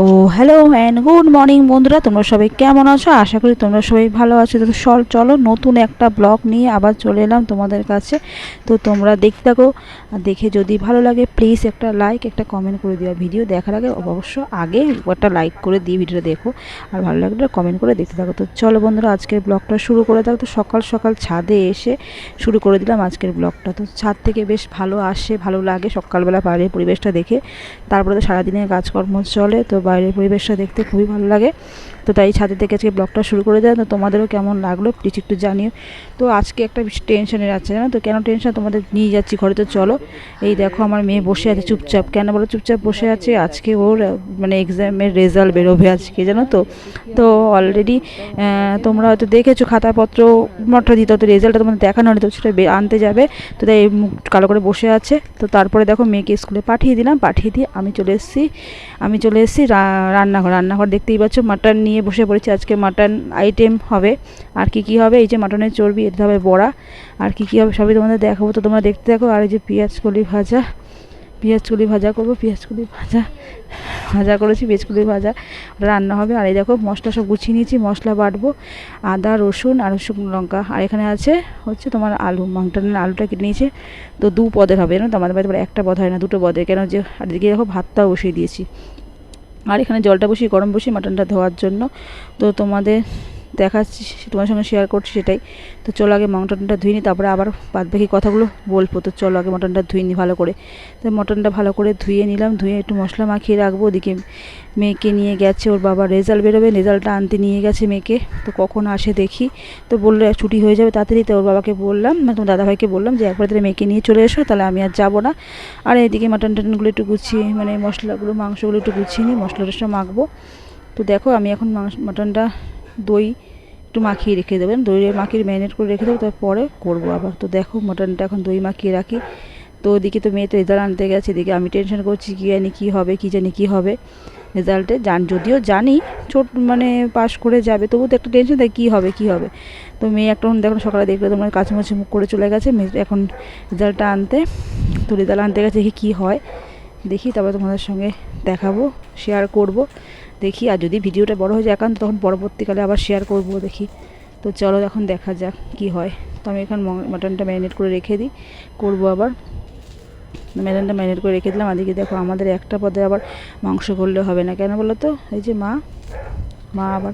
O hello and good morning বন্ধুরা, তোমরা সবাই কেমন আছো? আশা করি তোমরা সবাই ভালো আছো। তো চল, চলো নতুন একটা ব্লগ নিয়ে আবার চলে এলাম তোমাদের কাছে। তো তোমরা দেখতে থাকো দেখে যদি ভালো লাগে প্লিজ একটা লাইক একটা কমেন্ট করে দিও। ভিডিও দেখার আগে অবশ্য আগে একটা লাইক করে দিয়ে ভিডিওটা দেখো। আর ভালো লাগলে কমেন্ট করে দেখতে থাকো। তো চলো বন্ধুরা, আজকের ব্লগটা শুরু করে দাও। তো সকাল সকাল ছাদে এসে শুরু করে দিলাম আজকের ব্লগটা। তো ছাদ থেকে বেশ ভালো আসে, ভালো লাগে সকালবেলা বাইরের পরিবেশটা দেখে। তারপরে তো সারাদিনের কাজকর্ম চলে। তো বাইরের পরিবেশটা দেখতে খুবই ভালো লাগে। তো তাই ছাদের থেকে আজকে ব্লগটা শুরু করে দেয় তো তোমাদেরও কেমন লাগল প্লিজ একটু জানিও। তো আজকে একটা টেনশনের আছে জানো তো? কেন টেনশন তোমাদের নিয়ে যাচ্ছি ঘরে, তো চলো। এই দেখো, আমার মেয়ে বসে আছে চুপচাপ। কেন বলো চুপচাপ বসে আছে? আজকে ওর মানে এক্সামের রেজাল্ট বেরোবে আজকে, জানো তো? তো অলরেডি তোমরা হয়তো দেখেছ, খাতাপত্র মটটা দিতে হতো রেজাল্টটা তোমাদের দেখানো হয়তো সেটা আনতে যাবে। তো তাই কালো করে বসে আছে। তো তারপরে দেখো, মেয়েকে স্কুলে পাঠিয়ে দিলাম। পাঠিয়ে দিয়ে আমি চলে এসেছি, আমি চলে এসেছি রান্নাঘর। রান্নাঘর দেখতেই পাচ্ছ মাটন নিয়ে বসে পড়েছি। আজকে মাটন আইটেম হবে। আর কি কি হবে? এই যে মাটনের চর্বি, এতে হবে বড়া। আর কি কি হবে সবই তোমাদের দেখাবো। তো তোমরা দেখতে থাকো। আর এই যে পেঁয়াজ কলি ভাজা। পেঁয়াজ কলি ভাজা করব। পেঁয়াজ কলি ভাজা। ভাজা করেছি, পেঁয়াজ কলি ভাজা। রান্না হবে। আর এই দেখো, মশলা সব গুছিয়ে নিয়েছি। মশলা বাটবো। আদা, রসুন আর শুকনো লঙ্কা। আর এখানে আছে হচ্ছে তোমার আলু। মাংটানের আলুটা কেটে নিয়েছে। তো দু পদের হবে। জানো তো? আমাদের বাড়িতে একটা পদ হয় না, দুটো পদের কেন যে, আর এদিকে দেখো ভাতটাও বসিয়ে দিয়েছি। আর এখানে জলটা বসিয়ে গরম বসিয়ে মাটনটা ধোয়ার জন্য। তো তোমাদের দেখাচ্ছি তোমার সঙ্গে শেয়ার করছি সেটাই। তো চলো আগে মটনটা ধুয়ে নিই, তারপরে আবার বাদ বাকি কথাগুলো বলব। তো চলো আগে মটনটা ধুয়ে নিই ভালো করে। তো মটনটা ভালো করে ধুয়ে নিলাম, ধুয়ে একটু মশলা মাখিয়ে রাখব। ওদিকে মেয়েকে নিয়ে গেছে, ওর বাবা রেজাল্ট বেরোবে রেজাল্টটা আনতে নিয়ে গেছে মেয়েকে। তো কখন আসে দেখি। তো বলল, ছুটি হয়ে যাবে তাড়াতাড়ি। তো ওর বাবাকে বললাম মানে তোমার দাদাভাইকে বললাম যে, একবার তাহলে মেয়েকে নিয়ে চলে এসো, তাহলে আমি আর যাব না। আর এদিকে মাটন টাটনগুলো একটু গুছিয়ে মানে মশলাগুলো, মাংসগুলো একটু গুছিয়ে নিই মশলা টশলা মাখবো। তো দেখো, আমি এখন মাংস মাটনটা দই একটু মাখিয়ে রেখে দেবেন। দই মাখিয়ে ম্যারিনেট করে রেখে দেবো, তারপরে করব আবার। তো দেখো, মটনটা এখন দই মাখিয়ে রাখি। তো ওদিকে তো মেয়ে তো রেজাল্ট আনতে গেছে, এদিকে আমি টেনশন করছি, কী জানি কী হবে, কী জানি কী হবে। রেজাল্টে জান, যদিও জানি, ছোট মানে পাশ করে যাবে তবু তো একটা টেনশন থাকে, কী হবে কী হবে। তো মেয়ে একটা দেখুন সকালে দেখলে তোমার কাছামাছি মুখ করে চলে গেছে, মেয়ে এখন রেজাল্টটা আনতে। তো রেজাল্ট আনতে গেছে, দেখি কী হয়। দেখি, তারপরে তোমাদের সঙ্গে দেখাবো শেয়ার করব। দেখি, আর যদি ভিডিওটা বড় হয়ে যায় একান্ত, তখন পরবর্তীকালে আবার শেয়ার করব দেখি। তো চলো এখন দেখা যাক কি হয়। তো আমি এখন মাটনটা ম্যারিনেট করে রেখে দিই। করব আবার। ম্যারিনেটটা ম্যারিনেট করে রেখে দিলাম। আদিকে দেখো আমাদের একটা পদে আবার মাংস করলে হবে না। কেন বলো তো? এই যে মা মা আবার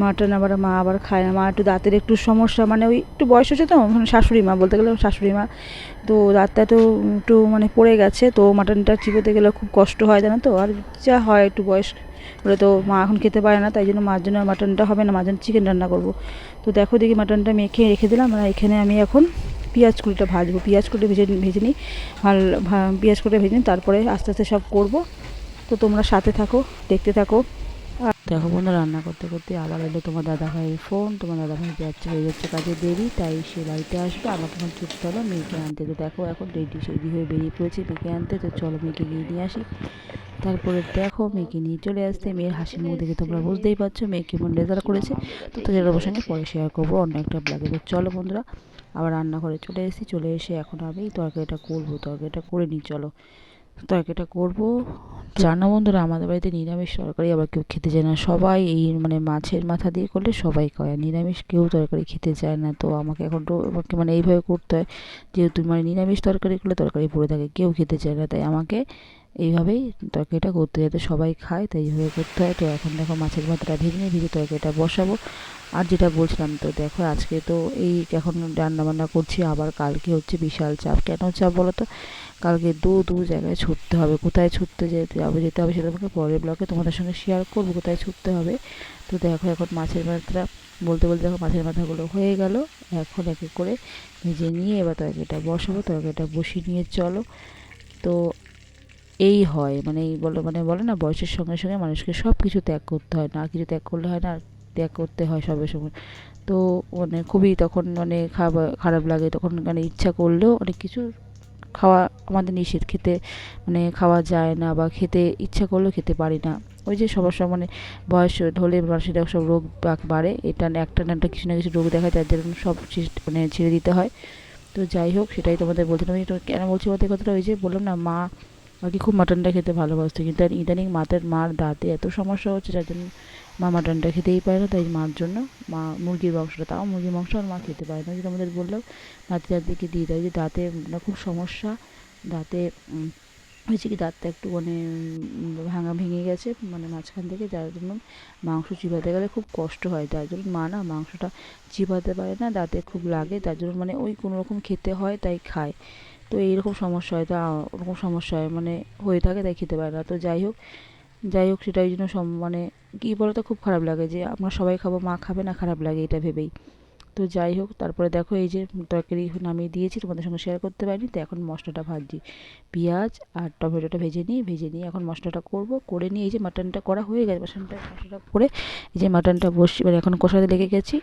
মাটন আবার মা আবার খায় না। মা একটু দাঁতের একটু সমস্যা মানে ওই একটু বয়স হচ্ছে তো মানে শাশুড়ি মা বলতে গেলে শাশুড়ি মা। তো দাঁতটা তো একটু মানে পড়ে গেছে, তো মাটনটা চিবোতে গেলে খুব কষ্ট হয় জানো তো? আর যা হয় একটু বয়স বলে তো মা এখন খেতে পারে না, তাই জন্য মার জন্য মাটনটা হবে না, মার চিকেন রান্না করব। তো দেখো দেখি মাটনটা মেখে রেখে দিলাম, আর এখানে আমি এখন পেঁয়াজ কুড়িটা ভাজবো। পেঁয়াজ কুড়ি ভেজে ভেজে নিই ভালো পেঁয়াজ কুড়ি ভেজে নিই, তারপরে আস্তে আস্তে সব করব। তো তোমরা সাথে থাকো, দেখতে থাকো। আর দেখো বন্ধু রান্না করতে করতে আবার এলো তোমার দাদা ভাইয়ের ফোন তোমার দাদা ভাই যাচ্ছে হয়ে যাচ্ছে কাজে দেরি, তাই সে বাড়িতে আসবে। আমাকে এখন ছুটতে হলো মেয়েকে আনতে। তো দেখো এখন রেডি সেডি হয়ে বেরিয়ে পড়েছে, মেয়েকে আনতে। তো চলো মেয়েকে গিয়ে নিয়ে আসি। তারপরে দেখো মেয়েকে নিয়ে চলে আসতে মেয়ের হাসির মুখ দেখে তোমরা বুঝতেই পারছ, মেয়ে কেমন রেজাল্ট করেছে। তো তাদের অবশ্যই সঙ্গে পরে শেয়ার করব অন্য একটা ব্লগে তো চলো বন্ধুরা, আবার রান্নাঘরে চলে এসেছি। চলে এসে এখন আমি তরকারিটা করব। তরকারিটা করে নিই, চলো। তরকারিটা করব। জানো বন্ধুরা, আমাদের বাড়িতে নিরামিষ তরকারি আবার কেউ খেতে চায় না। সবাই এই মানে মাছের মাথা দিয়ে করলে সবাই আর নিরামিষ কেউ তরকারি খেতে চায় না। তো আমাকে এখন আমাকে মানে এইভাবে করতে হয় যেহেতু মানে নিরামিষ তরকারি করলে তরকারি পড়ে থাকে, কেউ খেতে চায় না। তাই আমাকে এইভাবেই তরকারিটা করতে যাতে সবাই খায়, তাই এইভাবে করতে হয়। তো এখন দেখো মাছের মাথাটা ভেজে নিয়ে ভেজে তরকারিটা বসাবো। আর যেটা বলছিলাম তো, দেখো আজকে তো এই এখন রান্না বান্না করছি, আবার কালকে হচ্ছে বিশাল চাপ। কেন চাপ বলো তো? কালকে দু দু জায়গায় ছুটতে হবে। কোথায় ছুটতে যেতে হবে যেতে হবে সেটা তোমাকে পরের ব্লগে তোমাদের সঙ্গে শেয়ার করব, কোথায় ছুটতে হবে। তো দেখো এখন মাছের মাথা বলতে বলতে দেখো মাছের মাথাগুলো হয়ে গেল। এখন এক এক করে ভেজে নিয়ে এবার তরকারিটা বসাবো, তরকারিটা বসিয়ে নিয়ে চলো। তো এই হয় মানে এই বলো মানে বলে না, বয়সের সঙ্গে সঙ্গে মানুষকে সব কিছু ত্যাগ করতে হয়, না কিছু ত্যাগ করলে হয় না। ত্যাগ করতে হয় সবের সময়। তো মানে খুবই তখন মানে খারাপ লাগে। তখন মানে ইচ্ছা করলেও অনেক কিছু খাওয়া আমাদের নিষেধ। খেতে মানে খাওয়া যায় না বা খেতে ইচ্ছা করলেও খেতে পারি না। ওই যে সব মানে বয়স হলে মানুষের সব রোগ বাড়ে, এটা একটা না একটা কিছু না কিছু রোগ দেখা যায় যার জন্য সব মানে ছেড়ে দিতে হয়। তো যাই হোক, সেটাই তোমাদের বলছিলাম। কেন বলছি বলতে কথাটা ওই যে বললাম না, মা বাকি খুব মাটনটা খেতে ভালোবাসতো। কিন্তু ইদানিং মাতের মার দাঁতে এত সমস্যা হচ্ছে যার জন্য মা মাটনটা খেতেই পারে না, তাই মার জন্য মা মুরগির মাংসটা তাও মুরগির মাংস আর মা খেতে পারে না যেটা আমাদের বললাম নাতি দাদিকে দিয়ে দেয় যে দাঁতে খুব সমস্যা, দাঁতে হয়েছে কি দাঁতটা একটু মানে ভাঙা ভেঙে গেছে মানে মাঝখান থেকে, যার জন্য মাংস চিবাতে গেলে খুব কষ্ট হয় তার জন্য মা না মাংসটা চিবাতে পারে না, দাঁতে খুব লাগে, তার জন্য মানে ওই কোনো রকম খেতে হয়, তাই খায়। তো এইরকম সমস্যা হয়, তা ওরকম সমস্যা হয় মানে হয়ে থাকে, তাই খেতে পারে না। তো যাই হোক যাই হোক সেটা ওই জন্য মানে কী বলতো? খুব খারাপ লাগে যে আমরা সবাই খাব, মা খাবে না খারাপ লাগে এটা ভেবেই। তো যাই হোক, তারপরে দেখো এই যে তরকারি নামিয়ে দিয়েছি, তোমাদের সঙ্গে শেয়ার করতে পারিনি, তো এখন মশলাটা ভাজছি। পেঁয়াজ আর টমেটোটা ভেজে নিই ভেজে নিয়ে এখন মশলাটা করব, করে নিয়ে এই যে মাটনটা করা হয়ে গেছে মাটনটা মশলাটা করে এই যে মাটনটা বসি মানে এখন কষাতে লেগে গেছি।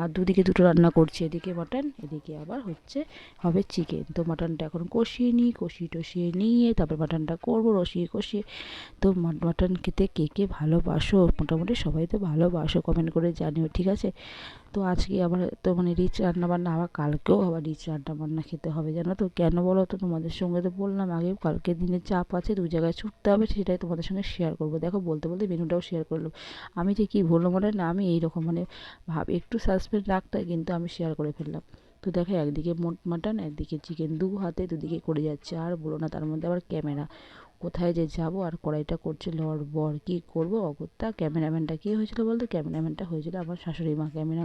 আর দুদিকে দুটো রান্না করছি, এদিকে মাটন এদিকে আবার হচ্ছে হবে চিকেন তো মাটনটা এখন কষিয়ে নিই, কষিয়ে টষিয়ে নিয়ে তারপর মাটনটা করব, রসিয়ে কষিয়ে। তো মাটন খেতে কে কে ভালোবাসো, মোটামুটি সবাই তো ভালোবাসো কমেন্ট করে জানিও, ঠিক আছে? তো আজকে আবার তো মানে রিচ রান্নাবান্না, আবার কালকেও আবার রিচ রান্নাবান্না খেতে হবে, জানো তো? কেন বলো তো? তোমাদের সঙ্গে তো বললাম আগে, কালকে দিনে চাপ আছে, দু জায়গায় ছুটতে হবে, সেটাই তোমাদের সঙ্গে শেয়ার করব। দেখো, বলতে বলতে মেনুটাও শেয়ার করলাম আমি যে কী বলল মানে না, আমি এইরকম মানে ভাব, একটু সাসপেন্স রাখতে কিন্তু আমি শেয়ার করে ফেললাম। তো দেখো, একদিকে মোট মাটন একদিকে চিকেন দু হাতে দুদিকে করে যাচ্ছে, আর বলো না, তার মধ্যে আবার ক্যামেরা কোথায় যে যাব আর কড়াইটা করছে লড় বর কী করব, অগত্যা ক্যামেরাম্যানটা কী হয়েছিল বলতো? ক্যামেরাম্যানটা হয়েছিল আমার শাশুড়ি মা। ক্যামেরা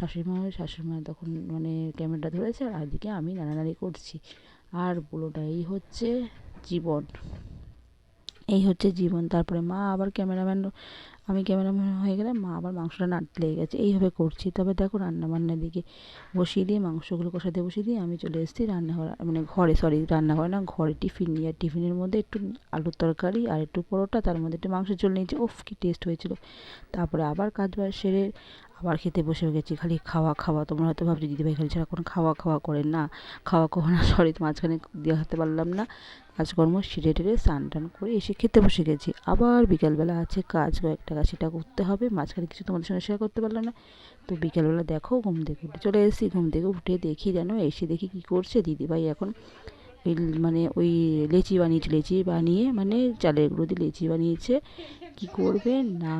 শাশুড়ি মা শাশুড়ি মা তখন মানে ক্যামেরাটা ধরেছে আর এদিকে আমি নাড়ানাড়ি করছি। আর বলোটা এই হচ্ছে জীবন। এই হচ্ছে জীবন। তারপরে মা আবার ক্যামেরাম্যান আমি ক্যামেরাম্যান হয়ে গেলে মা আবার মাংসটা নাড়তে লেগে গেছে। এইভাবে করছি। তবে দেখো রান্না বান্নার দিকে বসিয়ে দিয়ে মাংসগুলো কষাতে বসিয়ে দিয়ে আমি চলে এসেছি রান্নাঘর মানে ঘরে সরি রান্নাঘরে না, ঘরে টিফিন নিয়ে। টিফিনের মধ্যে একটু আলুর তরকারি আর একটু পরোটা, তার মধ্যে একটু মাংস চলে নিয়েছি। ওফ কি টেস্ট হয়েছিল। তারপরে আবার কাজ বাজ সেরে আবার খেতে বসে গেছি, খালি খাওয়া খাওয়া। তোমরা হয়তো ভাবছ, দিদিভাই খালি ছাড়া কোনো খাওয়া খাওয়া করে না। খাওয়া খাওয়া না সরি মাঝখানে দেখাতে পারলাম না। কাজকর্ম সেরে টেরে স্নান টান করে এসে খেতে বসে গেছি। আবার বিকালবেলা আছে কাজ, কয়েকটা কাজ সেটা করতে হবে। মাঝখানে কিছু তোমাদের সঙ্গে শেয়ার করতে পারলাম না। তো বিকালবেলা দেখো, ঘুম থেকে উঠে চলে এসেছি। ঘুম থেকে উঠে দেখি যেন, এসে দেখি কী করছে দিদিভাই এখন। ওই মানে ওই লেচি বানিয়েছে, লেচি বানিয়ে মানে চালের গুঁড়ো দিয়ে লেচি বানিয়েছে। কি করবে না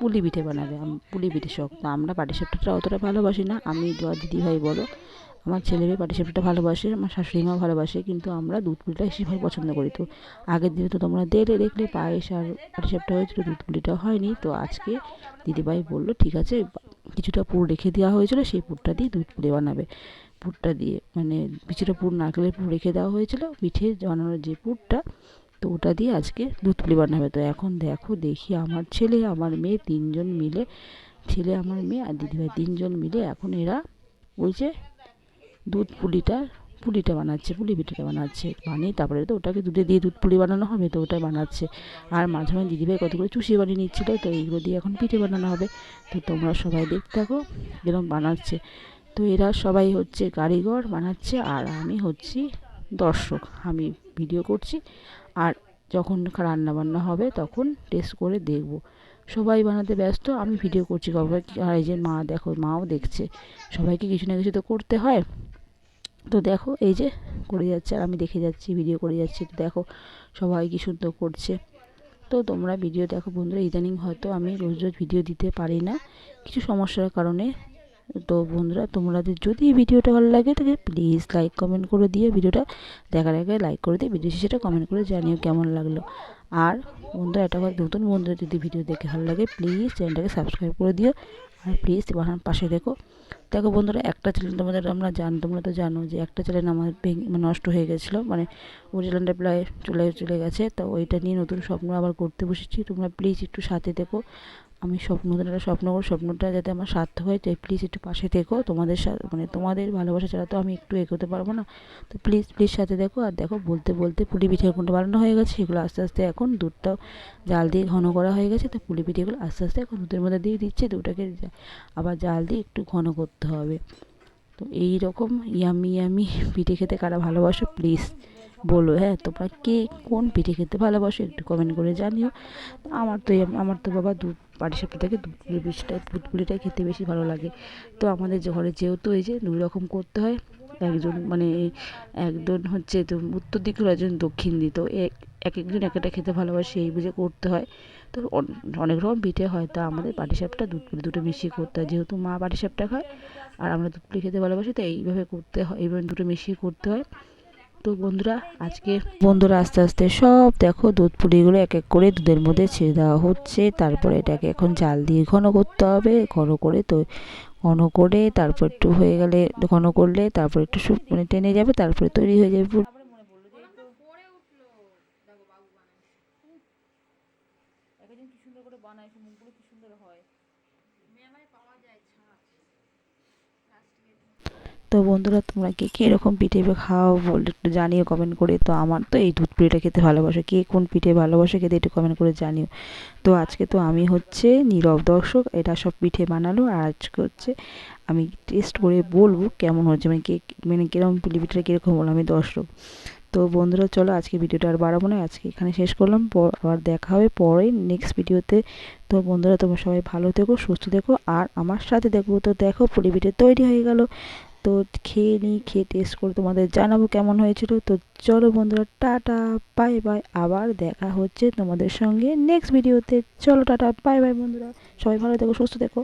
পুলি পিঠে বানাবে পুলি পিঠে শখ। তো আমরা পাটিসাপটাটা অতটা ভালোবাসি না। আমি বা দিদিভাই বলো, আমার ছেলে মেয়ে পাটিসাপটাটা ভালোবাসে, আমার শাশুড়ি মা ভালোবাসে, কিন্তু আমরা দুধ পুলিটা বেশি ভাই পছন্দ করি। তো আগের দিনে তো তোমরা দেখলে দেখলে পায়েস আর পাটিসাপটা হয়েছিল, দুধ পুলিটা হয়নি। তো আজকে দিদিভাই বলল, ঠিক আছে, কিছুটা পুর রেখে দেওয়া হয়েছিল, সেই পুরটা দিয়ে দুধ পুলি বানাবে। পুরটা দিয়ে মানে কিছুটা পুর নারকেলের পুর রেখে দেওয়া হয়েছিল। পিঠে বানানোর যে পুরটা তো ওটা দিয়ে আজকে দুধ পুলি বানাবে। তো এখন দেখো, দেখি আমার ছেলে, আমার মেয়ে তিনজন মিলে, ছেলে, আমার মেয়ে আর দিদিভাই তিনজন মিলে এখন এরা ওই যে দুধ পুলিটা পুলিটা বানাচ্ছে, পুলি পিঠাটা বানাচ্ছে। বানিয়ে তারপরে তো ওটাকে দুধে দিয়ে দুধ পুলি বানানো হবে, তো ওটা বানাচ্ছে। আর মাঝে মাঝে দিদিভাই কতগুলো চুষি বানিয়ে নিচ্ছিল, তো এইগুলো দিয়ে এখন পিঠে বানানো হবে। তো তোমরা সবাই দেখতে থাকো যেরকম বানাচ্ছে। তো এরা সবাই হচ্ছে কারিগর বানাচ্ছে, আর আমি হচ্ছি দর্শক। আমি ভিডিও করছি আর যখন রান্না বান্না হবে তখন টেস্ট করে দেখব। সবাই বানাতে ব্যস্ত, আমি ভিডিও করছি কবে আর এই যে মা দেখো, মাও দেখছে। সবাইকে কিছু না কিছু তো করতে হয়। তো দেখো, এই যে করে যাচ্ছে, আর আমি দেখে যাচ্ছি ভিডিও করে যাচ্ছি। তো দেখো, সবাই কি সুন্দর করছে। তো তোমরা ভিডিও দেখো বন্ধুরা, ইদানিং হয়তো আমি রোজ রোজ ভিডিও দিতে পারি না। কিছু সমস্যার কারণে তো বন্ধুরা, তোমাদের যদি ভিডিওটা ভালো লাগে, তাহলে প্লিজ লাইক কমেন্ট করে দিয়ে ভিডিওটা দেখার আগে লাইক করে দিয়ে ভিডিও শেষেটা কমেন্ট করে জানিও কেমন লাগল। আর বন্ধুরা, এটা নতুন বন্ধুরা যদি ভিডিও দেখে ভালো লাগে প্লিজ চ্যানেলটাকে সাবস্ক্রাইব করে দিও। আর প্লিজ আমার পাশে দেখো। দেখো বন্ধুরা, একটা চ্যানেল তোমাদের আমরা জান, তোমরা তো জানো যে একটা চ্যানেল আমার ভেঙে মানে নষ্ট হয়ে গেছিল মানে ওই চ্যানেলটা প্রায় চলে চলে গেছে। তো ওইটা নিয়ে নতুন স্বপ্ন আবার করতে বসেছি। তোমরা প্লিজ একটু সাথে দেখো। আমি স্বপ্ন একটা স্বপ্ন করি স্বপ্নটা যাতে আমার সার্থক হয় তাই প্লিজ একটু পাশে থেকো। তোমাদের সাথে মানে তোমাদের ভালোবাসা ছাড়া তো আমি একটু এগোতে পারব না। তো প্লিজ প্লিজ সাথে দেখো আর দেখো, বলতে বলতে পুলি পিঠে কোনটা বানানো হয়ে গেছে। সেগুলো আস্তে আস্তে এখন দুধটাও জাল দিয়ে ঘন করা হয়ে গেছে। তো পুলি পিঠেগুলো আস্তে আস্তে এখন দুধের মধ্যে দিয়ে দিচ্ছে। দুধটাকে জা- আবার জাল দিয়ে একটু ঘন করতে হবে। তো এই রকম ইয়ামি ইয়ামি পিঠে খেতে কারা ভালোবাসো প্লিজ বলো হ্যাঁ তোমরা কে, কোন পিঠে খেতে ভালোবাসো একটু কমেন্ট করে জানিও। আমার তো আমার তো বাবা দুধ পাটিসাপটা থেকে দুধ পুলি পিঠটা দুধ পুলিটাই খেতে বেশি ভালো লাগে। তো আমাদের ঘরে যেহেতু এই যে দুই রকম করতে হয়, একজন মানে একজন হচ্ছে তো উত্তর দিকে একজন দক্ষিণ দিক, তো এক এক একজন এক একটা খেতে ভালোবাসে, এই বুঝে করতে হয়। তো অনেক রকম পিঠে হয়, তা আমাদের পাটিসাপটা দুধ পুলি দুটো মিশিয়ে করতে হয়। যেহেতু মা পাটিসাপটা খায়, আর আমরা দুধ পুলি খেতে ভালোবাসি তো এইভাবে করতে হয়, এইভাবে দুটো মিশিয়ে করতে হয়। তো বন্ধুরা, আজকে বন্ধুরা আস্তে আস্তে সব দেখো, দুধ পুলিগুলো এক এক করে দুধের মধ্যে ছেড়ে দেওয়া হচ্ছে। তারপরে এটাকে এখন জাল দিয়ে ঘন করতে হবে, ঘন করে তো ঘন করে তারপর একটু হয়ে গেলে, ঘন করলে তারপর একটু মানে টেনে যাবে, তারপরে তৈরি হয়ে যাবে পুরো। একজন কি সুন্দর করে বানায় মুখগুলো কি সুন্দর হয় তো বন্ধুরা, তোমরা কে কে এরকম পিঠে খাও বলে একটু জানিও কমেন্ট করে। তো আমার তো এই দুধ পিঠেটা খেতে ভালোবাসে। কে কোন পিঠে ভালোবাসে খেতে একটু কমেন্ট করে জানিও। তো আজকে তো আমি হচ্ছে নীরব দর্শক, এটা সব পিঠে বানালো। আর আজকে হচ্ছে আমি টেস্ট করে বলব কেমন হচ্ছে মানে কে মানে কীরকম পিঠে পিঠেটা কীরকম হলো আমি দর্শক। তো বন্ধুরা, চলো আজকে ভিডিওটা আর বাড়াবো না। আজকে এখানে শেষ করলাম। আবার দেখা হবে পরে নেক্সট ভিডিওতে। তো বন্ধুরা, তোমরা সবাই ভালো থেকো, সুস্থ থেকো। আর আমার সাথে দেখো, তো দেখো পুলি পিঠে তৈরি হয়ে গেল। তো খেয়ে নিই খেয়ে টেস্ট করে তোমাদের জানাব কেমন হয়েছিল। তো চলো বন্ধুরা, টাটা বাই বাই আবার দেখা হচ্ছে তোমাদের সঙ্গে নেক্সট ভিডিওতে চলো টাটা বাই বাই বন্ধুরা। সবাই ভালো থেকো, সুস্থ থেকো।